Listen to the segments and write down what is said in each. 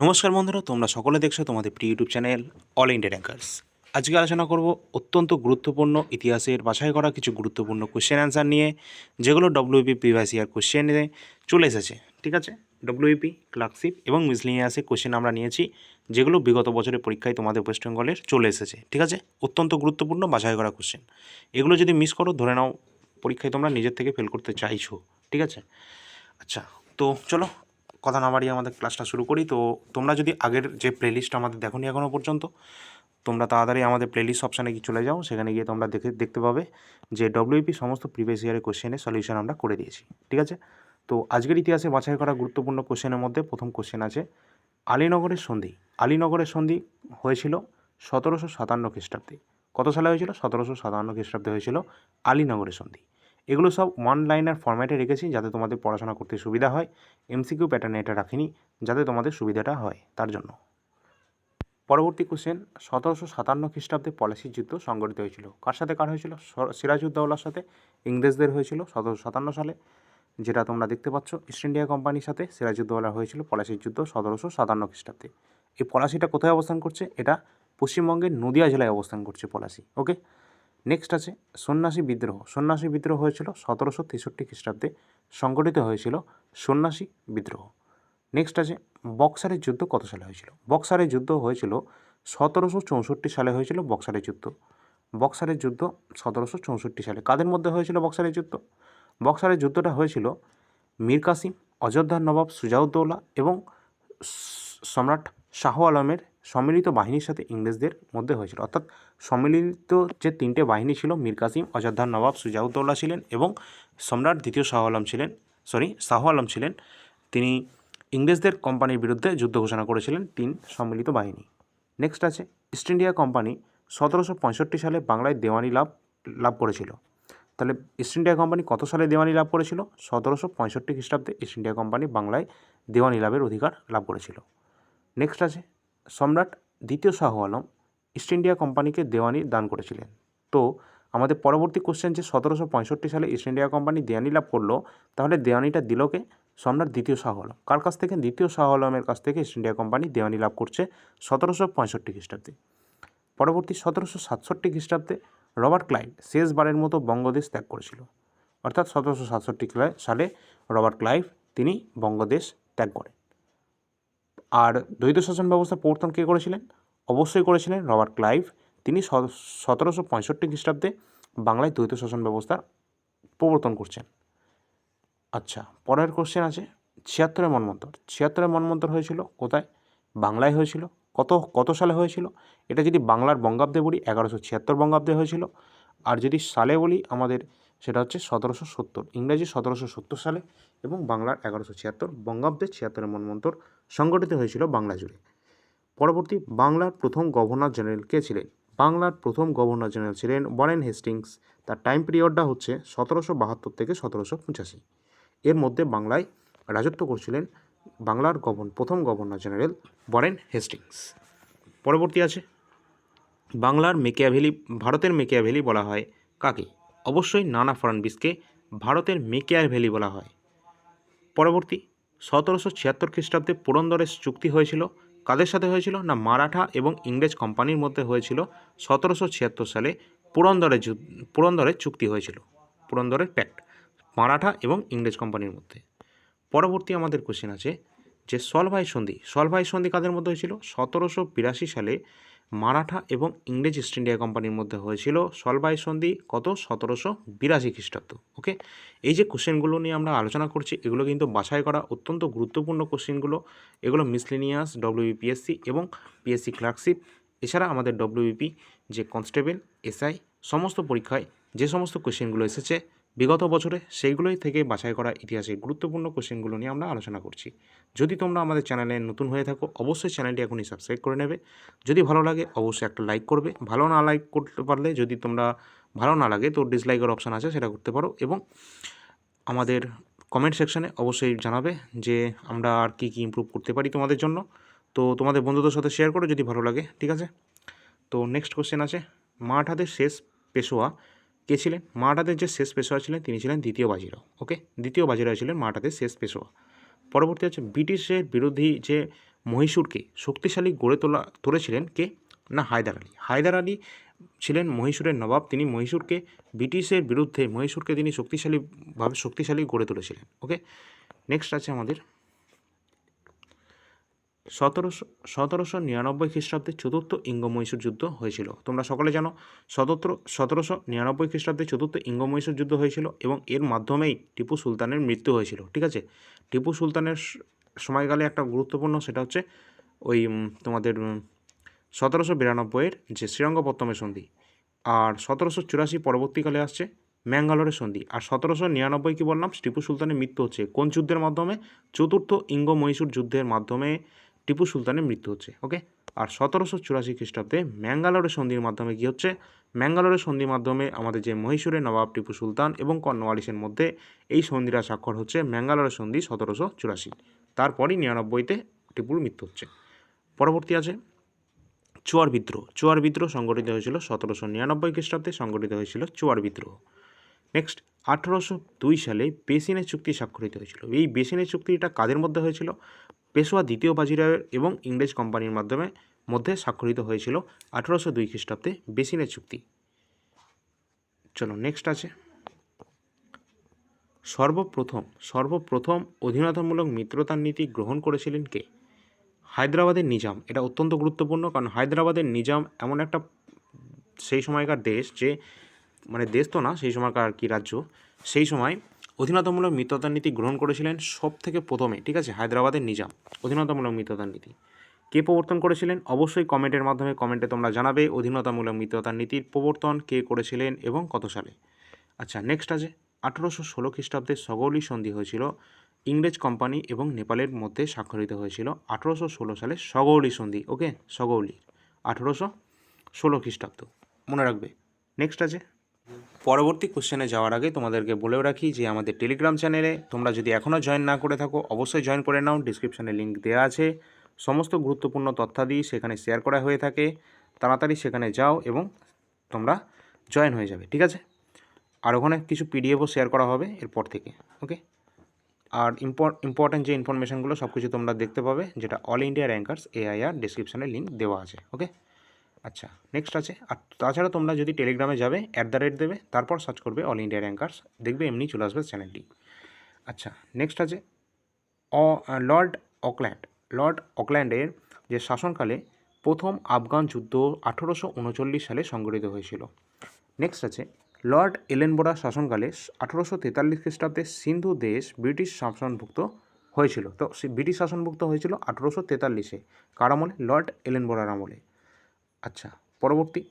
নমস্কার বন্ধুরা, তোমরা সকলে দেখছ তোমাদের প্রিয় YouTube channel all India rankers আজকে আলোচনা করব অত্যন্ত গুরুত্বপূর্ণ ইতিহাসের বাছাই করা কিছু গুরুত্বপূর্ণ কোশ্চেন অ্যান্সার নিয়ে, যেগুলো ডব্লিউপি প্রিভিয়াস ইয়ার কোশ্চেনে চলে এসেছে, ঠিক আছে? ডব্লিউপি ক্লার্কশিপ এবং মিসলিনিয়াসের কোশ্চেন আমরা নিয়েছি, যেগুলো বিগত বছরের পরীক্ষায় তোমাদের ওয়েস্ট বেঙ্গলের চলে এসেছে, ঠিক আছে? অত্যন্ত গুরুত্বপূর্ণ বাছাই করা কোশ্চেন এগুলো যদি মিস করো, ধরে নাও পরীক্ষায় তোমরা নিজের থেকে ফেল করতে চাইছো, ঠিক আছে? আচ্ছা তো চলো কথা না বাড়িয়ে আমাদের ক্লাসটা শুরু করি। তো তোমরা যদি আগের যে প্লেলিস্ট আমাদের দেখোনি এখনও পর্যন্ত, তোমরা তাড়াতাড়ি আমাদের প্লেলিস্ট অপশানে গিয়ে চলে যাও। সেখানে গিয়ে তোমরা দেখে, দেখতে পাবে যে ডব্লিউপি সমস্ত প্রিভিয়াস ইয়ারের কোশ্চেনের সলিউশন আমরা করে দিয়েছি। ঠিক আছে? তো আজকের ইতিহাসে বাছাই করা গুরুত্বপূর্ণ কোশ্চেনের মধ্যে প্রথম কোশ্চেন আছে, আলীনগরের সন্ধি। আলীনগরের সন্ধি হয়েছিল সতেরোশো সাতান্ন খ্রিস্টাব্দে। কত সালে হয়েছিল? সতেরোশো সাতান্ন খ্রিস্টাব্দে হয়েছিল আলীনগরের সন্ধি। এগুলো সব ওয়ান লাইনার ফর্ম্যাটে রেখেছি যাতে তোমাদের পড়াশোনা করতে সুবিধা হয়। এমসিকিউ প্যাটার্নে এটা রাখিনি যাতে তোমাদের সুবিধাটা হয় তার জন্য। পরবর্তী কোশ্চেন সতেরোশো সাতান্ন খ্রিস্টাব্দে পলাশির যুদ্ধ সংগঠিত হয়েছিল। কার সাথে কার হয়েছিল? সিরাজউদ্দৌলার সাথে, ইংরেজদের হয়েছিল সতেরোশো সাতান্ন সালে। যেটা তোমরা দেখতে পাচ্ছ ইস্ট ইন্ডিয়া কোম্পানির সাথে সিরাজউদ্দৌলা হয়েছিল পলাশির যুদ্ধ সতেরোশো সাতান্ন খ্রিস্টাব্দে। এই পলাশিটা কোথায় অবস্থান করছে? এটা পশ্চিমবঙ্গের নদিয়া জেলায় অবস্থান করছে পলাশি ওকে নেক্সট আছে সন্ন্যাসী বিদ্রোহ। সন্ন্যাসী বিদ্রোহ হয়েছিল সতেরোশো তেষট্টি খ্রিস্টাব্দে। সংগঠিত হয়েছিল সন্ন্যাসী বিদ্রোহ। নেক্সট আছে বক্সারের যুদ্ধ কত সালে হয়েছিল? বক্সারের যুদ্ধ হয়েছিল সতেরোশো চৌষট্টি সালে হয়েছিল বক্সারের যুদ্ধ। বক্সারের যুদ্ধ সতেরোশো চৌষট্টি সালে। কাদের মধ্যে হয়েছিল বক্সারের যুদ্ধ? বক্সারের যুদ্ধটা হয়েছিল মীর কাসিম অযোধ্যার নবাব সুজাউদ্দৌলা এবং সম্রাট শাহ আলমের সম্মিলিত বাহিনীর সাথে ইংরেজদের মধ্যে হয়েছিল। অর্থাৎ সম্মিলিত যে তিনটে বাহিনী ছিল, মীর কাসিম, অযোধ্যার নবাব সুজাউদ্দৌলা ছিলেন এবং সম্রাট দ্বিতীয় শাহ আলম ছিলেন সরি শাহ আলম ছিলেন। তিনি ইংরেজদের কোম্পানির বিরুদ্ধে যুদ্ধ ঘোষণা করেছিলেন তিন সম্মিলিত বাহিনী। নেক্সট আছে ইস্ট ইন্ডিয়া কোম্পানি সতেরোশো পঁয়ষট্টি সালে বাংলায় দেওয়ানি লাভ লাভ করেছিল। তাহলে ইস্ট ইন্ডিয়া কোম্পানি কত সালে দেওয়ানি লাভ করেছিল? সতেরোশো পঁয়ষট্টি খ্রিস্টাব্দে ইস্ট ইন্ডিয়া কোম্পানি বাংলায় দেওয়ানি লাভের অধিকার লাভ করেছিল। নেক্সট আছে, সম্রাট দ্বিতীয় শাহ আলম ইস্ট ইন্ডিয়া কোম্পানিকে দেওয়ানি দান করেছিলেন। তো, আমাদের পরবর্তী কোশ্চেন যে সতেরোশো পঁয়ষট্টি সালে ইস্ট ইন্ডিয়া কোম্পানি দেওয়ানি লাভ করল, তাহলে দেওয়ানিটা দিল কে? সম্রাট দ্বিতীয় শাহ আলম। কার কাছ থেকে? দ্বিতীয় শাহ আলমের কাছ থেকে ইস্ট ইন্ডিয়া কোম্পানি দেওয়ানি লাভ করছে সতেরোশো পঁয়ষট্টি খ্রিস্টাব্দে। পরবর্তী সতেরোশো সাতষট্টি খ্রিস্টাব্দে রবার্ট ক্লাইভ শেষবারের মতো বঙ্গদেশ ত্যাগ করেছিল। অর্থাৎ সতেরোশো সাতষট্টি সালে রবার্ট ক্লাইভ তিনি বঙ্গদেশ ত্যাগ করেন। আর দ্বৈত শাসন ব্যবস্থা প্রবর্তন কে করেছিলেন? অবশ্যই করেছিলেন রবার্ট ক্লাইভ। তিনি সতেরোশো পঁয়ষট্টি খ্রিস্টাব্দে বাংলায় দ্বৈত শাসন ব্যবস্থা প্রবর্তন করছেন। আচ্ছা পরের কোশ্চেন আছে, ছিয়াত্তরের মনমন্তর ছিয়াত্তরের মনমন্তর হয়েছিল কোথায়? বাংলায় হয়েছিল। কত কত সালে হয়েছিল? এটা যদি বাংলার বঙ্গাব্দে বলি, এগারোশো ছিয়াত্তর বঙ্গাব্দে হয়েছিল। আর যদি সালে বলি, আমাদের সেটা হচ্ছে সতেরোশো সত্তর। ইংরেজি সতেরোশো সত্তর সালে এবং বাংলার এগারোশো ছিয়াত্তর বঙ্গাব্দে ছিয়াত্তরের মনমন্তর সংগঠিত হয়েছিল বাংলা জুড়ে। পরবর্তী বাংলার প্রথম গভর্নর জেনারেল কে ছিলেন? বাংলার প্রথম গভর্নর জেনারেল ছিলেন ওয়ারেন হেস্টিংস। তার টাইম পিরিয়ডটা হচ্ছে সতেরোশো বাহাত্তর থেকে সতেরোশো পঁচাশি। এর মধ্যে বাংলায় রাজত্ব করছিলেন বাংলার গভর্ন, প্রথম গভর্নর জেনারেল ওয়ারেন হেস্টিংস। পরবর্তী আছে। বাংলার মেকিয়াভেলি, ভারতের মেকিয়াভেলি বলা হয় কাকে? অবশ্যই নানা ফড়নবিসকে ভারতের মেকিয়ার ভ্যালি বলা হয়। পরবর্তী, সতেরোশো ছিয়াত্তর খ্রিস্টাব্দে পুরন্দরের চুক্তি হয়েছিল কাদের সাথে হয়েছিল? না, মারাঠা এবং ইংরেজ কোম্পানির মধ্যে হয়েছিল সতেরোশো ছিয়াত্তর সালে পুরন্দরের পুরন্দরের চুক্তি হয়েছিল, পুরন্দরের প্যাক্ট মারাঠা এবং ইংরেজ কোম্পানির মধ্যে। পরবর্তী আমাদের কোশ্চেন আছে যে, সলভাই সন্ধি সলভাই সন্ধি কাদের মধ্যে হয়েছিল? সতেরোশো বিরাশি সালে মারাঠা এবং ইংরেজ ইস্ট ইন্ডিয়া কোম্পানির মধ্যে হয়েছিল সলবাই সন্ধি কত সতেরোশো বিরাশি খ্রিস্টাব্দ, ওকে? এই যে কোশ্চেনগুলো নিয়ে আমরা আলোচনা করছি, এগুলো কিন্তু বাছাই করা অত্যন্ত গুরুত্বপূর্ণ কোশ্চেনগুলো। এগুলো মিসলিনিয়াস, ডব্লিউবিপিএসসি এবং পিএসসি ক্লার্কশিপ, এছাড়া আমাদের ডব্লিউবিপি যে কনস্টেবল, এসআই, সমস্ত পরীক্ষায় যে সমস্ত কোশ্চেনগুলো এসেছে বিগত বছরে সেইগুলোই থেকে বাছাই করা ইতিহাসের গুরুত্বপূর্ণ কোশ্চেনগুলো নিয়ে আমরা আলোচনা করছি। যদি তোমরা আমাদের চ্যানেলে নতুন হয়ে থাকো, অবশ্যই চ্যানেলটি এখনই সাবস্ক্রাইব করে নেবে। যদি ভালো লাগে, অবশ্যই একটা লাইক করবে। ভালো না লাইক করতে পারলে যদি তোমরা ভালো না লাগে, তো ডিসলাইকের অপশান আছে, সেটা করতে পারো। এবং আমাদের কমেন্ট সেকশানে অবশ্যই জানাবে যে আমরা আর কী কী ইমপ্রুভ করতে পারি তোমাদের জন্য। তো তোমাদের বন্ধুদের সাথে শেয়ার করো যদি ভালো লাগে, ঠিক আছে? তো নেক্সট কোশ্চেন আছে মারাঠাদের শেষ পেশোয়া কে ছিলেন? মারাঠাদের যে শেষ পেশোয়া ছিলেন, তিনি ছিলেন দ্বিতীয় বাজিরাও, ওকে? দ্বিতীয় বাজিরাও ছিলেন মারাঠাদের শেষ পেশোয়া। পরবর্তী হচ্ছে ব্রিটিশের বিরোধী যে মহীশূরকে শক্তিশালী গড়ে তোলা, তুলেছিলেন কে? না, হায়দার আলী। হায়দার আলী ছিলেন মহীশূরের নবাব, তিনি মহীশূরকে ব্রিটিশের বিরুদ্ধে, মহীশূরকে তিনি শক্তিশালীভাবে শক্তিশালী গড়ে তুলেছিলেন, ওকে? নেক্সট আছে আমাদের সতেরোশো সতেরোশো নিরানব্বই খ্রিস্টাব্দে চতুর্থ ইঙ্গ মহীশূর যুদ্ধ হয়েছিল। তোমরা সকলে জানো সতেরো সতেরোশো নিরানব্বই খ্রিস্টাব্দে চতুর্থ ইঙ্গ মহীশূর যুদ্ধ হয়েছিল এবং এর মাধ্যমেই টিপু সুলতানের মৃত্যু হয়েছিল, ঠিক আছে? টিপু সুলতানের সময়কালে একটা গুরুত্বপূর্ণ সেটা হচ্ছে ওই তোমাদের সতেরোশো বিরানব্বইয়ের যে শ্রীরঙ্গপত্তমের সন্ধি আর সতেরোশো চুরাশি পরবর্তীকালে আসছে ম্যাঙ্গালোরের সন্ধি। আর সতেরোশো নিরানব্বই কী বললাম? টিপু সুলতানের মৃত্যু হচ্ছে কোন যুদ্ধের মাধ্যমে? চতুর্থ ইঙ্গ মহীশূর যুদ্ধের মাধ্যমে টিপু সুলতানের মৃত্যু হচ্ছে ওকে আর সতেরোশো চুরাশি খ্রিস্টাব্দে ম্যাঙ্গালোরের সন্ধির মাধ্যমে কী হচ্ছে? ম্যাঙ্গালোরের সন্ধির মাধ্যমে আমাদের যে মহীশূরের নবাব টিপু সুলতান এবং কর্নওয়ালিসের মধ্যে এই সন্ধিরা স্বাক্ষর হচ্ছে ম্যাঙ্গালোরের সন্ধি সতেরোশো চুরাশি। তারপরই নিরানব্বইতে টিপুর মৃত্যু হচ্ছে। পরবর্তী আছে চুয়ার বিদ্রোহ। চুয়ার বিদ্রোহ সংগঠিত হয়েছিল সতেরোশো নিরানব্বই খ্রিস্টাব্দে, সংগঠিত হয়েছিল চুয়ার বিদ্রোহ। নেক্সট আঠেরোশো দুই সালে বেসিনের চুক্তি স্বাক্ষরিত হয়েছিল। এই বেসিনের চুক্তিটা কাদের মধ্যে হয়েছিল? পেশোয়া দ্বিতীয় বাজিরাওয়ের এবং ইংরেজ কোম্পানির মাধ্যমে মধ্যে স্বাক্ষরিত হয়েছিল আঠেরোশো দুই খ্রিস্টাব্দে বেসিনের চুক্তি। চলো নেক্সট আছে। সর্বপ্রথম সর্বপ্রথম অধীনতামূলক মিত্রতার নীতি গ্রহণ করেছিলেন কে? হায়দ্রাবাদের নিজাম। এটা অত্যন্ত গুরুত্বপূর্ণ কারণ হায়দ্রাবাদের নিজাম এমন একটা সেই সময়কার দেশ যে মানে দেশ তো না, সেই সময়কার কি রাজ্য, সেই সময় অধীনতামূলক মিত্রতার নীতি গ্রহণ করেছিলেন সব থেকে প্রথমে, ঠিক আছে, হায়দ্রাবাদের নিজাম, অধীনতামূলক মিত্রতার নীতি কে প্রবর্তন করেছিলেন? অবশ্যই কমেন্টের মাধ্যমে কমেন্টে তোমরা জানাবে অধীনতামূলক মিত্রতার নীতির প্রবর্তন কে করেছিলেন এবং কত সালে। আচ্ছা নেক্সট আছে, আঠেরোশো ষোলো খ্রিস্টাব্দে সগৌলি সন্ধি হয়েছিল, ইংরেজ কোম্পানি এবং নেপালের মধ্যে স্বাক্ষরিত হয়েছিল আঠেরোশো ষোলো সালে সগৌলি সন্ধি ওকে সগৌলি, আঠেরোশো ষোলো খ্রিস্টাব্দ। মনে রাখবে। নেক্সট আছে পরবর্তী কোশ্চেনে যাওয়ার আগে তোমাদেরকে বলেও রাখি যে আমাদের টেলিগ্রাম চ্যানেলে তোমরা যদি এখনও জয়েন না করে থাকো, অবশ্যই জয়েন করে নাও। ডিসক্রিপশানে লিঙ্ক দেওয়া আছে। সমস্ত গুরুত্বপূর্ণ তথ্যাদি সেখানে শেয়ার করা হয়ে থাকে। তাড়াতাড়ি সেখানে যাও এবং তোমরা জয়েন হয়ে যাবে, ঠিক আছে? আর ওখানে কিছু পিডিএফও শেয়ার করা হবে এরপর থেকে, ওকে? আর ইম্পর্ট্যান্ট যে ইনফরমেশনগুলো সব কিছু তোমরা দেখতে পাবে, যেটা অল ইন্ডিয়া র্যাঙ্কার্স এআইআর ডিসক্রিপশানে লিঙ্ক দেওয়া আছে, ওকে? আচ্ছা নেক্সট আছে। আর তাছাড়া তোমরা যদি টেলিগ্রামে যাবে অ্যাট দ্য রেট দেবে, তারপর সার্চ করবে অল ইন্ডিয়া র্যাঙ্কার্স দেখবে এমনি চলে আসবে চ্যানেলটি আচ্ছা নেক্সট আছে, অ লর্ড অকল্যান্ড লর্ড অকল্যান্ডের যে শাসনকালে প্রথম আফগান যুদ্ধ আঠেরোশো উনচল্লিশ সালে সংগঠিত হয়েছিল। নেক্সট আছে লর্ড এলেনবোরা শাসনকালে আঠেরোশো তেতাল্লিশ খ্রিস্টাব্দে সিন্ধু দেশ ব্রিটিশ শাসনভুক্ত হয়েছিল। তো ব্রিটিশ শাসনভুক্ত হয়েছিল আঠেরোশো তেতাল্লিশে কার আমলে? লর্ড এলেনবোরার আমলে। আচ্ছা পরবর্তী।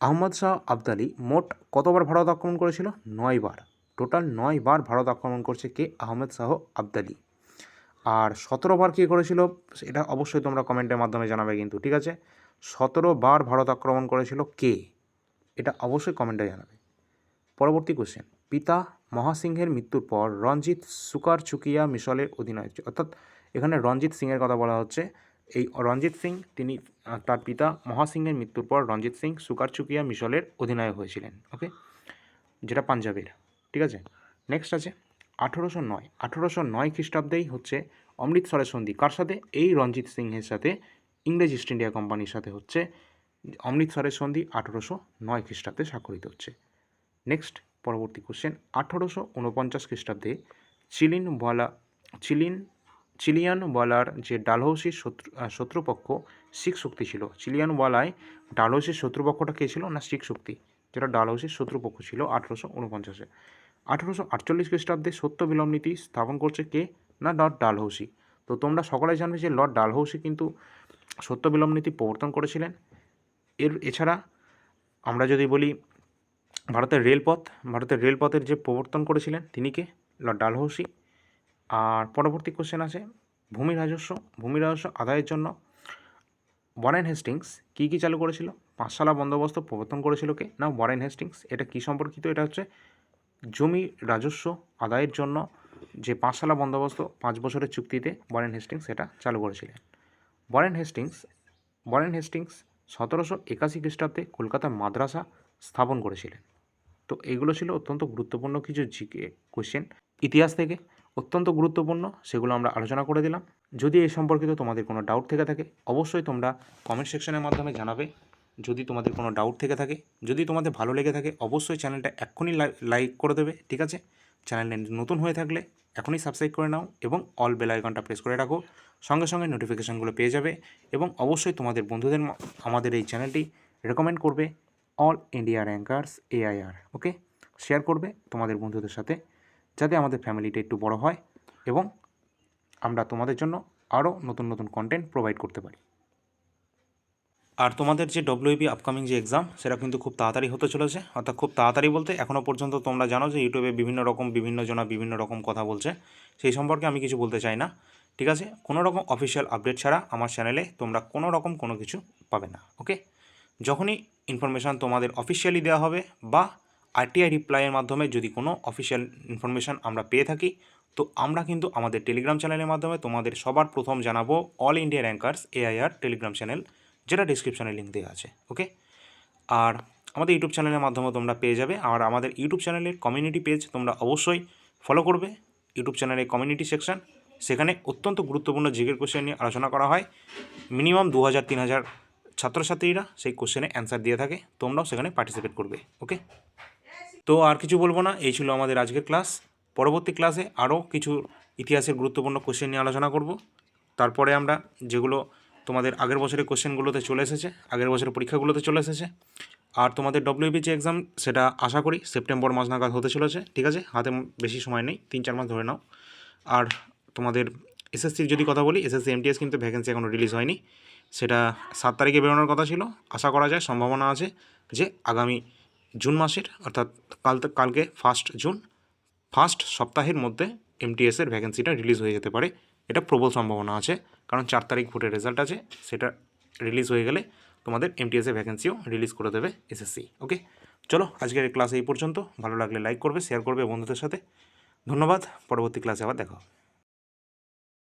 আহমদ শাহ আবদালি মোট কতবার ভারত আক্রমণ করেছিল? নয় বার টোটাল নয় বার ভারত আক্রমণ করছে কে? আহমেদ শাহ আবদালি। আর সতেরো বার কী করেছিল? এটা অবশ্যই তোমরা কমেন্টের মাধ্যমে জানাবে কিন্তু, ঠিক আছে? সতেরো বার ভারত আক্রমণ করেছিল কে? এটা অবশ্যই কমেন্টে জানাবে। পরবর্তী কোশ্চেন পিতা মহাসিংহের মৃত্যুর পর রঞ্জিত সুকার চুকিয়া মিশলের অধিনায়ক অর্থাৎ এখানে রঞ্জিত সিংয়ের কথা বলা হচ্ছে। এই রঞ্জিত সিং, তিনি তার পিতা মহা মহাসিংহের মৃত্যুর পর রঞ্জিত সিং, সুকার চুকিয়া মিশলের অধিনায়ক হয়েছিলেন ওকে যেটা পাঞ্জাবের, ঠিক আছে? নেক্সট আছে আঠেরোশো নয়। আঠেরোশো নয় খ্রিস্টাব্দেই হচ্ছে অমৃতসরের সন্ধি। কার সাথে? এই রঞ্জিত সিংহের সাথে, ইংরেজ ইস্ট ইন্ডিয়া কোম্পানির সাথে হচ্ছে অমৃতসরের সন্ধি আঠেরোশো নয় খ্রিস্টাব্দে স্বাক্ষরিত হচ্ছে। নেক্সট পরবর্তী কোশ্চেন আঠেরোশো উনপঞ্চাশ খ্রিস্টাব্দে চিলিন বলা চিলিন চিলিয়ান ওয়ালার যে ডালহৌসির শত্রু শত্রুপক্ষ, শিখ শক্তি ছিল। চিলিয়ান ওয়ালায় ডালহৌসির শত্রুপক্ষটা কে ছিল না শিখ শক্তি? যেটা ডালহৌসির শত্রুপক্ষ ছিল আঠেরোশো উনপঞ্চাশে। আঠেরোশো আটচল্লিশ খ্রিস্টাব্দে সত্য বিলম্ব নীতি স্থাপন করছে কে? না, লর্ড ডালহৌসি। তো তোমরা সকলে জানবে যে লর্ড ডালহৌসি কিন্তু সত্য বিলম্ব নীতি প্রবর্তন করেছিলেন। এর এছাড়া আমরা যদি বলি ভারতের রেলপথ, ভারতের রেলপথের যে প্রবর্তন করেছিলেন তিনি কে? লর্ড ডালহৌসি। আর পরবর্তী কোশ্চেন আছে ভূমি রাজস্ব ভূমি রাজস্ব আদায়ের জন্য ওয়ারেন হেস্টিংস কী কী চালু করেছিল? পাঁচশালা বন্দোবস্ত প্রবর্তন করেছিল কে? না ওয়ারেন হেস্টিংস এটা কী সম্পর্কিত? এটা হচ্ছে জমি রাজস্ব আদায়ের জন্য যে পাঁচশালা বন্দোবস্ত পাঁচ বছরের চুক্তিতে ওয়ারেন হেস্টিংস এটা চালু করেছিলেন। ওয়ারেন হেস্টিংস ওয়ারেন হেস্টিংস সতেরোশো একাশি খ্রিস্টাব্দে কলকাতা মাদ্রাসা স্থাপন করেছিলেন। তো এগুলো ছিল অত্যন্ত গুরুত্বপূর্ণ কিছু জিকে কোশ্চেন ইতিহাস থেকে অত্যন্ত গুরুত্বপূর্ণ, সেগুলো আমরা আলোচনা করে দিলাম। যদি এই সম্পর্কিত তোমাদের কোনো ডাউট থেকে থাকে, অবশ্যই তোমরা কমেন্ট সেকশনের মাধ্যমে জানাবে। যদি তোমাদের কোনো ডাউট থেকে থাকে, যদি তোমাদের ভালো লেগে থাকে, অবশ্যই চ্যানেলটা এক্ষুনি লাইক করে দেবে, ঠিক আছে? চ্যানেলটা নতুন হয়ে থাকলে এখনই সাবস্ক্রাইব করে নাও এবং অল বেল আইকনটা প্রেস করে রাখো। সঙ্গে সঙ্গে নোটিফিকেশানগুলো পেয়ে যাবে এবং অবশ্যই তোমাদের বন্ধুদের আমাদের এই চ্যানেলটি রেকমেন্ড করবে। All India rankers AIR okay share করবে তোমাদের বন্ধুদের সাথে। যাতে আমাদের ফ্যামিলিটা একটু বড় হয় এবং আমরা তোমাদের জন্য আরও নতুন নতুন কন্টেন্ট প্রোভাইড করতে পারি। আর তোমাদের যে ডব্লিউবি আপকামিং যে এক্সাম সেটা কিন্তু খুব তাড়াতাড়ি হতে চলেছে। অর্থাৎ খুব তাড়াতাড়ি বলতে এখনও পর্যন্ত তোমরা জানো যে ইউটিউবে বিভিন্ন রকম, বিভিন্ন জনা, বিভিন্ন রকম কথা বলছে। সেই সম্পর্কে আমি কিছু বলতে চাই না। ঠিক আছে? কোনো রকম অফিসিয়াল আপডেট ছাড়া আমার চ্যানেলে তোমরা কোনো রকম কোনো কিছু পাবে না। ওকে যখনই ইনফরমেশান তোমাদের অফিসিয়ালি দেওয়া হবে বা আরটিআই রিপ্লাইয়ের মাধ্যমে যদি কোনো অফিসিয়াল ইনফরমেশান আমরা পেয়ে থাকি, তো আমরা কিন্তু আমাদের টেলিগ্রাম চ্যানেলের মাধ্যমে তোমাদের সবার প্রথম জানাব all India rankers AIR Telegram channel যেটা ডিসক্রিপশনে লিঙ্ক দেওয়া আছে ওকে আর আমাদের ইউটিউব চ্যানেলের মাধ্যমে তোমরা পেয়ে যাবে, আর আমাদের ইউটিউব চ্যানেলের কমিউনিটি পেজ তোমরা অবশ্যই ফলো করবে। ইউটিউব চ্যানেলের কমিউনিটি সেকশন সেখানে অত্যন্ত গুরুত্বপূর্ণ জিগের কোশ্চেন নিয়ে আলোচনা করা হয়। মিনিমাম দু হাজার তিন হাজার ছাত্রছাত্রীরা সেই কোশ্চেনে অ্যান্সার দিয়ে থাকে, তোমরাও সেখানে পার্টিসিপেট করবে ওকে তো আর কিছু বলব না। এই ছিল আমাদের আজকের ক্লাস। পরবর্তী ক্লাসে আরও কিছু ইতিহাসের গুরুত্বপূর্ণ কোশ্চেন নিয়ে আলোচনা করব। তারপরে আমরা যেগুলো তোমাদের আগের বছরের কোশ্চেনগুলোতে চলে এসেছে, আগের বছরের পরীক্ষাগুলোতে চলে এসেছে, আর তোমাদের ডব্লিউবি যে এক্সাম সেটা আশা করি সেপ্টেম্বর মাস নাগাদ হতে চলেছে, ঠিক আছে? হাতে বেশি সময় নেই, তিন চার মাস ধরে নাও। আর তোমাদের এসএসসির যদি কথা বলি এসএসসি এমটিএস কিন্তু ভ্যাকেন্সি এখনও রিলিজ হয়নি। সেটা সাত তারিখে বেরোনোর কথা ছিল। আশা করা যায়, সম্ভাবনা আছে যে আগামী জুন মাসের, অর্থাৎ কাল কালকে ফার্স্ট জুন ফার্স্ট সপ্তাহের মধ্যে এমটিএসের ভ্যাকেন্সিটা রিলিজ হয়ে যেতে পারে। এটা প্রবল সম্ভাবনা আছে, কারণ চার তারিখ ভোটের রেজাল্ট আছে, সেটা রিলিজ হয়ে গেলে তোমাদের এমটিএসের ভ্যাকেন্সিও রিলিজ করে দেবে এসএসসি ওকে চলো, আজকের ক্লাস এই পর্যন্ত। ভালো লাগলে লাইক করবে শেয়ার করবে বন্ধুদের সাথে। ধন্যবাদ, পরবর্তী ক্লাসে আবার দেখা হবে।